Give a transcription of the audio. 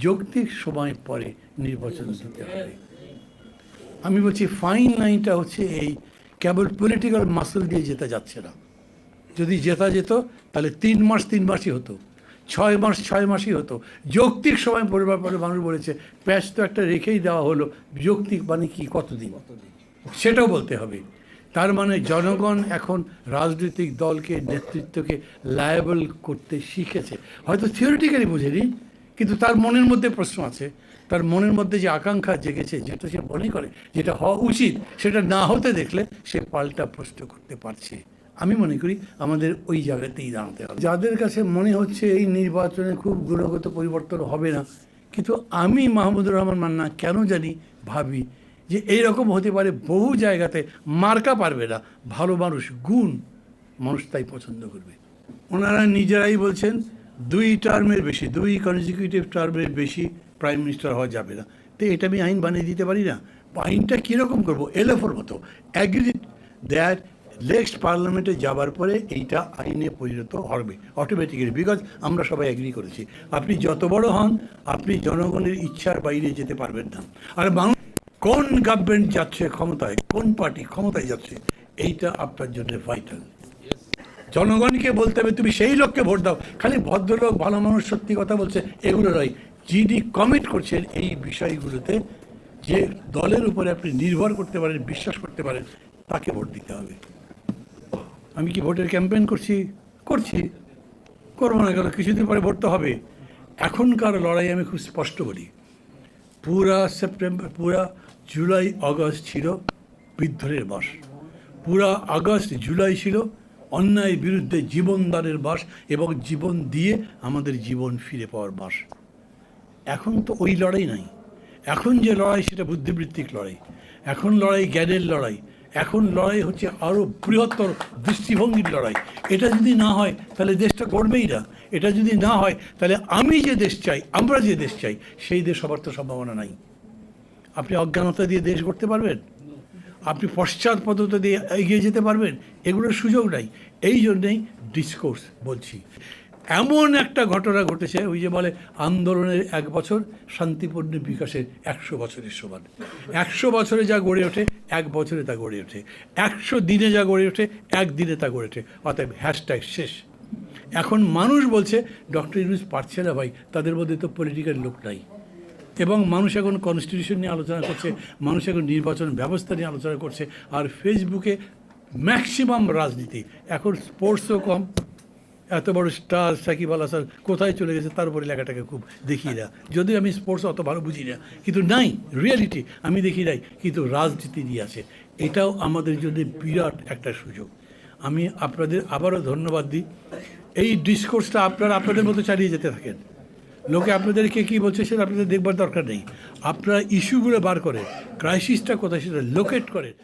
যৌক্তিক সময় পরে নির্বাচন দিতে হবে। আমি বলছি ফাইন লাইনটা হচ্ছে এই কেবল পলিটিক্যাল মাসল দিয়ে জেতা যাচ্ছে না। যদি জেতা যেত, তাহলে তিন মাস তিন মাসই হতো। ছয় মাস ছয় মাসই হতো। যৌক্তিক সময় পরিবার পরে মানুষ বলেছে, প্যাচ তো একটা রেখেই দেওয়া হলো। যৌক্তিক মানে কি, কতদিন? সেটাও বলতে হবে। তার মানে জনগণ এখন রাজনৈতিক দলকে, নেতৃত্বকে লায়াবল করতে শিখেছে। হয়তো থিওরিটিক্যালি বোঝেনি কিন্তু তার মনের মধ্যে প্রশ্ন আছে। তার মনের মধ্যে যে আকাঙ্ক্ষা জেগেছে, যেটা সে মনে করে, যেটা হওয়া উচিত, সেটা না হতে দেখলে সে পাল্টা প্রশ্ন করতে পারছে। আমি মনে করি আমাদের ওই জায়গাতেই দাঁড়াতে হবে। যাদের কাছে মনে হচ্ছে এই নির্বাচনে খুব গুণগত পরিবর্তন হবে না, কিন্তু আমি মাহমুদুর রহমান মান্না কেন জানি ভাবি যে এই রকম হতে পারে বহু জায়গাতে মার্কা পারবে না, ভালো মানুষ, গুণ মানুষ তাই পছন্দ করবে। ওনারা নিজেরাই বলছেন দুই টার্মের বেশি, দুই কনজিকিউটিভ টার্মের বেশি প্রাইম মিনিস্টার হওয়া যাবে না। তো এটা আমি আইন বানিয়ে দিতে পারি না। আইনটা কীরকম করব? এলএফোর মতো। অ্যাগ্রি দ্যাট নেক্সট পার্লামেন্টে যাবার পরে এইটা আইনে পরিণত হবে অটোমেটিক্যালি বিকজ আমরা সবাই এগ্রি করেছি। আপনি যত বড় হন, আপনি জনগণের ইচ্ছার বাইরে যেতে পারবেন না। আর বাংলা কোন গভর্নমেন্ট যাচ্ছে ক্ষমতায়, কোন পার্টি ক্ষমতায় যাচ্ছে, এইটা আপনার জন্য ভাইটাল জনগণকে বলতে হবে, তুমি সেই লোককে ভোট দাও। খালি ভদ্রলোক, ভালো মানুষ সত্যি কথা বলছে, এগুলো নয়। যিনি কমিট করছেন এই বিষয়গুলোতে, যে দলের উপরে আপনি নির্ভর করতে পারেন, বিশ্বাস করতে পারেন, তাকে ভোট দিতে হবে। আমি কি ভোটের ক্যাম্পেইন করছি? করছি। করব না কেন? কিছুদিন পরে ভোট তো হবে। এখনকার লড়াই আমি খুব স্পষ্ট বলি। পুরা সেপ্টেম্বর পুরা জুলাই আগস্ট ছিল বিদ্রোহের মাস পুরা আগস্ট জুলাই ছিল অন্যায়ের বিরুদ্ধে জীবনদানের বাস এবং জীবন দিয়ে আমাদের জীবন ফিরে পাওয়ার বাস। এখন তো ওই লড়াই নাই। এখন যে লড়াই সেটা বুদ্ধিবৃত্তিক লড়াই। এখন লড়াই জ্ঞানের লড়াই। এখন লড়াই হচ্ছে আরও বৃহত্তর দৃষ্টিভঙ্গির লড়াই। এটা যদি না হয়, তাহলে দেশটা গড়বেই না। এটা যদি না হয়, তাহলে আমি যে দেশ চাই, আমরা যে দেশ চাই, সেই দেশ হবার তো সম্ভাবনা নাই। আপনি অজ্ঞানতা দিয়ে দেশ গড়তে পারবেন? আপনি পশ্চাৎপদতা দিয়ে এগিয়ে যেতে পারবেন, এগুলোর সুযোগ নাই। এই জন্যেই ডিসকোর্স বলছি। এমন একটা ঘটনা ঘটেছে, ওই যে বলে আন্দোলনের এক বছর, শান্তিপূর্ণ বিকাশের একশো বছরের সমান। একশো বছরে যা গড়ে ওঠে, এক বছরে তা গড়ে ওঠে। একশো দিনে যা গড়ে ওঠে, একদিনে তা গড়ে ওঠে। অতএব হ্যাশট্যাগ শেষ। এখন মানুষ বলছে, ডক্টর ইউনুস পারছে না ভাই, তাদের মধ্যে তো পলিটিক্যাল লোক নাই। এবং মানুষ এখন কনস্টিটিউশন নিয়ে আলোচনা করছে, মানুষ এখন নির্বাচন ব্যবস্থা নিয়ে আলোচনা করছে, আর ফেসবুকে ম্যাক্সিমাম রাজনীতি। এখন স্পোর্টসও কম। এত বড় স্টার সাকিব আল হাসান কোথায় চলে গেছে তার উপরে লেখাটাকে খুব দেখি না যদিও আমি স্পোর্টস অত ভালো বুঝি না, কিন্তু নাই রিয়ালিটি আমি দেখি নাই, কিন্তু রাজনীতি নিয়ে আছে। এটাও আমাদের জন্য বিরাট একটা সুযোগ। আমি আপনাদের আবারও ধন্যবাদ দিই। এই ডিসকোর্সটা আপনারা আপনাদের মতো চালিয়ে যেতে থাকেন। লোকে আপনাদেরকে কী বলছে সেটা আপনাদের দেখবার দরকার নেই। আপনারা ইস্যুগুলো বার করে ক্রাইসিসটা কোথায় সেটা লোকেট করেন